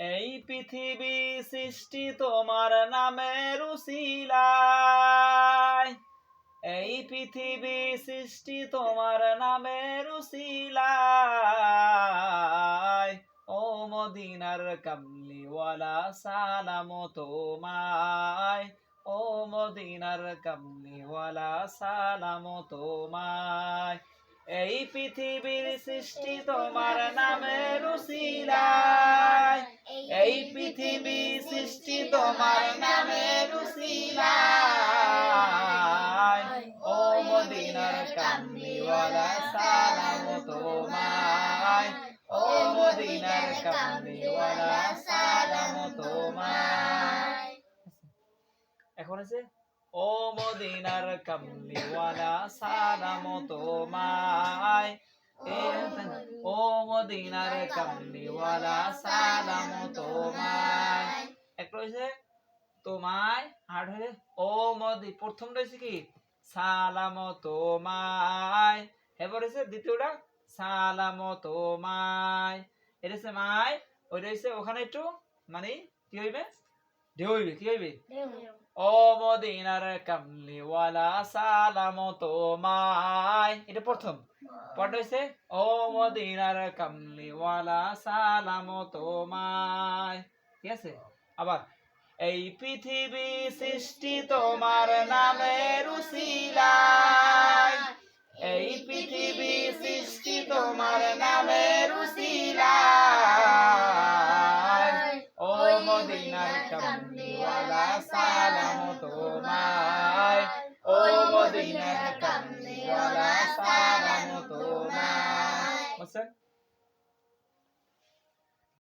এই পৃথিবী সৃষ্টি তোমার নামের উসিলায়। এই পৃথিবী সৃষ্টি তোমার নামের উসিলায়। ও মদিনার কামলিওয়ালা, সালাম তোমায়। ও মদিনার কামলিওয়ালা, সালাম তোমায়। এই পৃথিবীর সৃষ্টি তোমার নামের উসিলায়। তোমার নামের উসিলায় ও মদিনার কামলিওয়ালা সালাম তোমায়। ও মদিনার কামলিওয়ালা সালাম তোমায়। এখন আছে? ও মদিনার কামলিওয়ালা সালাম তোমায়। ও মদিনার কামলিওয়ালা সালাম হয়েছে? তোমায় আর হয়ে ও মদি প্রথম রয়েছে কি? সালাম তোমায় এবার হয়েছে দ্বিতীয়টা? সালাম তোমায় এটা হচ্ছে মায় ওই রয়েছে ওখানে একটু মানে কি হইবে? ঢেউ হইবে কি হইবে? ও মদিনার কামলিওয়ালা সালাম তোমায় এটা প্রথম। পরটা হইছে ও মদিনার কামলিওয়ালা সালাম তোমায় ঠিক আছে? আবার এই পৃথিবী সৃষ্টি তোমার নামে উসিলায় এই পৃথিবী সৃষ্টি তোমার নামে উসিলায় ও মদিনার কামনিওয়ালা সালাম তোমায়। ও মদিনার কামনিওয়ালা সালাম তোমায়। হ্যাঁ। হোসেন?